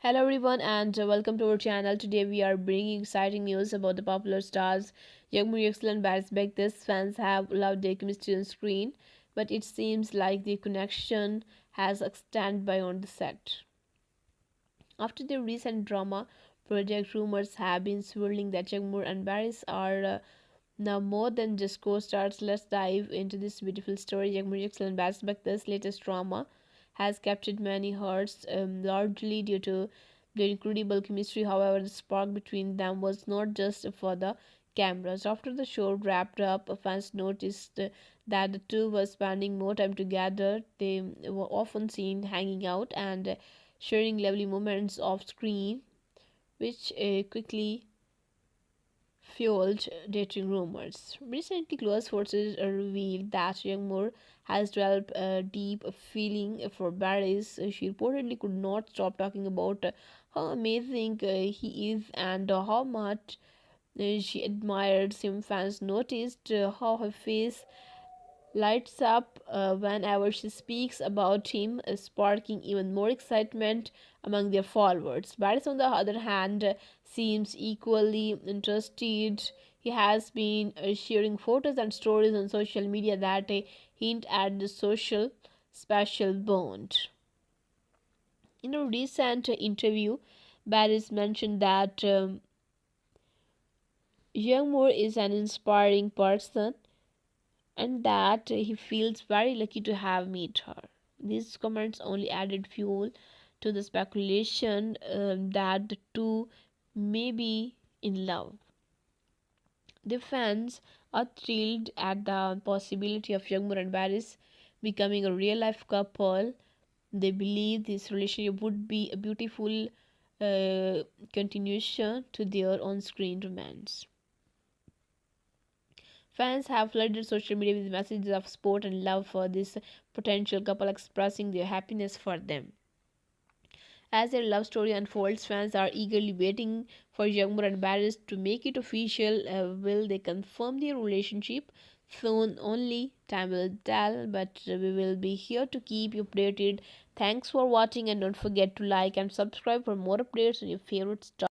Hello everyone and uh, welcome to our channel. Today we are bringing exciting news about the popular stars Youngmuri Excel and Baris This fans have loved their chemistry on screen, but it seems like the connection has extended beyond the set. After the recent drama project, rumors have been swirling that Youngmoor and Baris are uh, now more than just co-stars. Let's dive into this beautiful story. Youngmuri Excel and Baris This latest drama has captured many hearts, um, largely due to their incredible chemistry. However, the spark between them was not just for the cameras. After the show wrapped up, fans noticed that the two were spending more time together. They were often seen hanging out and sharing lovely moments off screen, which uh, quickly fueled dating rumors. Recently, close sources revealed that Youngmoor has developed a deep feeling for Baris. She reportedly could not stop talking about how amazing he is and how much she admired him. Fans noticed how her face lights up uh, whenever she speaks about him, uh, sparking even more excitement among their followers. Baris, on the other hand, uh, seems equally interested. He has been uh, sharing photos and stories on social media that uh, hint at the social special bond. In a recent interview, Baris mentioned that um, Youngmoor is an inspiring person and that he feels very lucky to have met her. These comments only added fuel to the speculation um, that the two may be in love. The fans are thrilled at the possibility of Youngmoor and Baris becoming a real life couple. They believe this relationship would be a beautiful uh, continuation to their on screen romance. Fans have flooded social media with messages of support and love for this potential couple, expressing their happiness for them. As their love story unfolds, fans are eagerly waiting for Youngmoor and Baris to make it official. Uh, will they confirm their relationship? Soon only time will tell, but we will be here to keep you updated. Thanks for watching and don't forget to like and subscribe for more updates on your favorite stuff.